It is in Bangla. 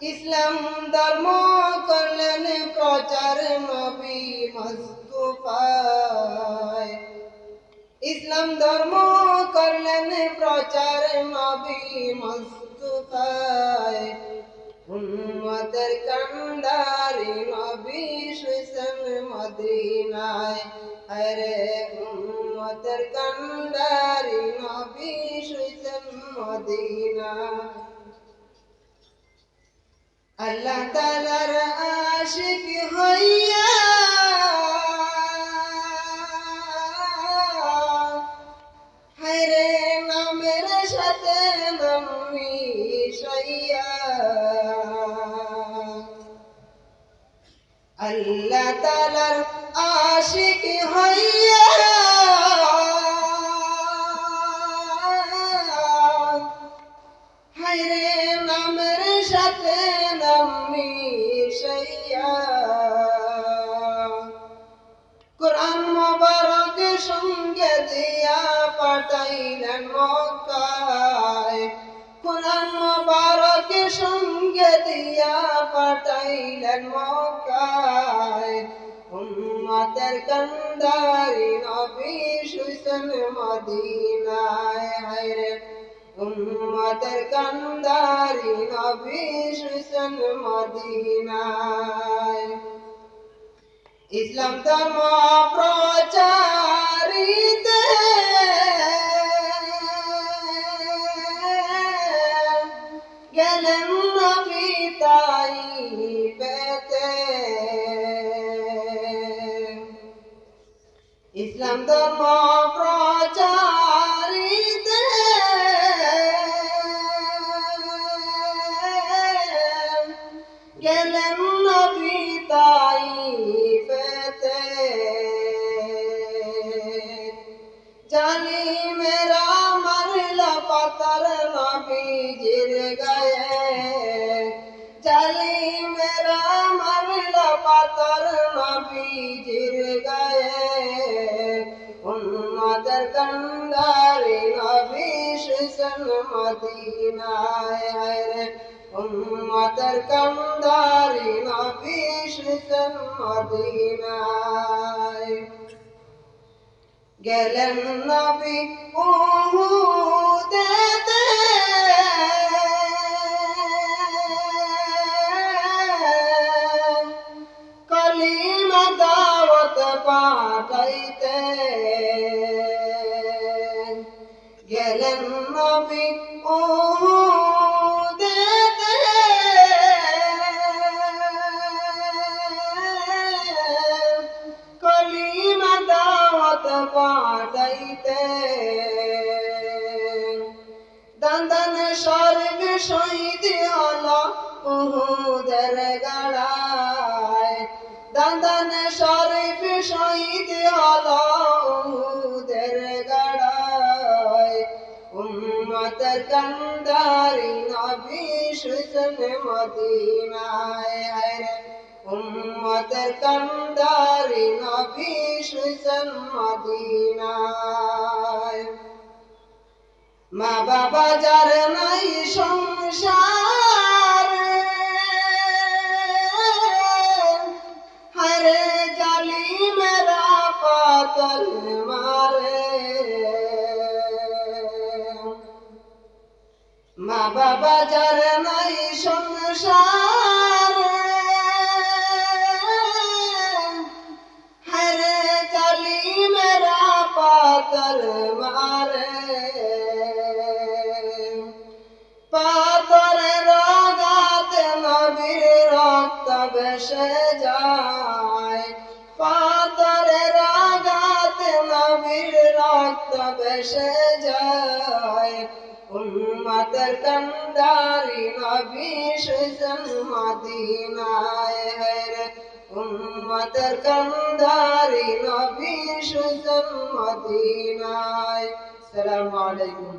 ইসলাম ধর্ম করলেন প্রচার নবী মস্তুফায়। ইসলাম ধর্ম করলেন প্রচার নবী মস্তুফায়। উম্মতের কান্দারি নবী সুসন মদিনায়। আরে উম্মতের কান্দারি নবী সুসন মদিনায়। আল্লাহ তালার আশিক হইয়া হায়রে নামের সাথে নামি সইয়া আল্লাহ তালার আশিক হইয়া সঙ্গে দিয়া পাঠাইলেন মক্কায়। কোরআন মোবারক সঙ্গে দিয়া পাঠাইলেন মক্কায়। উম্মতের কান্দারি নবী সুসন মদিনায়। হায়রে উম্মতের কান্দারি নবী সুসন মদিনায়। ইসলাম ধর্ম প্রচারিতে গেলেন নবী তাই পেতে ইসলাম ধর্ম পাতার নবীজির গায়ে। জালি মেরা মারলা পাতার নবীজির গায়ে। উম্মতের কন্দারি নবী সুসন মদিনায়। রে উম্মতের কন্দারি নবী সুসন মদিনায়। ल kalime davet pakayte Gelen Nabi उ দন্দন স্বর্গ শহীদ হল উহুদের গাড়ায়। দন্দন শহীদ হল উহুদের গাড়ায়। কন্দারি নবী সুজন মদিনায়। উম্মতের কন্দারি নবী সুজন মদিনায় মা বাবা যার নাই সংসার হরে জালি মেরা পাতল মারে। মা বাবা যার নাই সংসার পাতল মারে পাতরে রাগাতে নবীর রক্ত বেসে যায়। পাতরে রাগাতে নবীর রক্ত বেসে যায়। উম্মতের কন্দারি নবী সুজন মদিনায় হেরে উম্মতের কন্দারি নবী সুজন মদিনায় সালামু আলাইকুম।